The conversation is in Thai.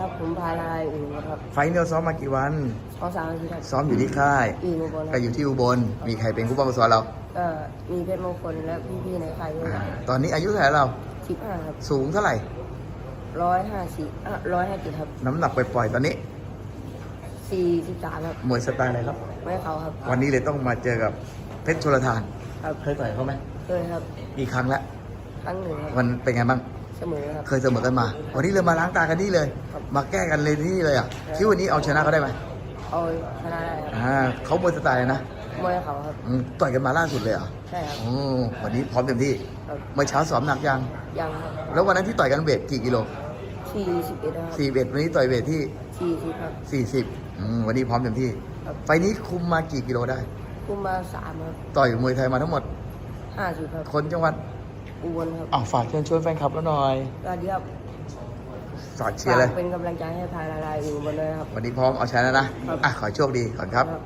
ครับผมพาลายอื่นครับไฟท์เนี่ยซ้อมมากี่วันเขาสามอาทิตย์ครับซ้อมอยู่ที่ค่ายอื่นอุบลคก็รับอยู่ที่อุบล มีใครเป็นผู้ป้องกันซ้อมเราก็มีเพชรมงคลและพี่ๆในค่ายด้วยครับตอนนี้อายุเท่าไหร่เรา สิบห้าครับสูงเท่าไหร่ ร้อยห้าสิบร้อยห้าสิบครับน้ำหนักปล่อยๆตอนนี้ สี่สิบสามครับมวยสไตล์อะไรครับ ไม่เขาครับวันนี้เลยต้องมาเจอกับเพชรชลทาน ครับเคยต่อยเขาไหม เคยครับ กี่ครั้งแล้วครั้งหนึ่งครับ มันเป็นไงบ้าง เสมอครับ เคยเสมอกันมา วันนี้เลยมาล้างตากันนี่เลย ครับมาแก้กันเลยที่นี่เลยอะคิดวันนี้เอาชนะเขาได้ไหมเอาชนะได้ครับอ่าเขามวยสไตล์อะไรนะมวยเขาครับ อืมต่อยกันมาล่าสุดเลยเหรอะใช่ครับโอ้วันนี้พร้อมเต็มที่ครับเมื่อเช้าสอบหนักยัง ยังครับแล้ววันนั้นที่ต่อยกันเวทกี่กิโลสี่สิบเอ็ดครับสี่เวทวันนี้ต่อยเวทที่ สี่สิบครับสี่สิบวันนี้พร้อมเต็มที่ ครับ ไฟนี้คุมมากี่กิโลได้ คุมมาสามครับต่อยมวยไทยมาทั้งหมด ห้าสิบครับคนจังหวัด อุบลครับอ้าวฝากเชิญชวนแฟนคลับแล้วหน่อยก็เดียวฝากเชียร์เลย ฝากเป็นกำลังใจให้พาลายอื่นอุบลเลยครับ วันนี้พร้อมเอาชนะนะ อะ ขอให้โชคดีก่อนครับ ครับ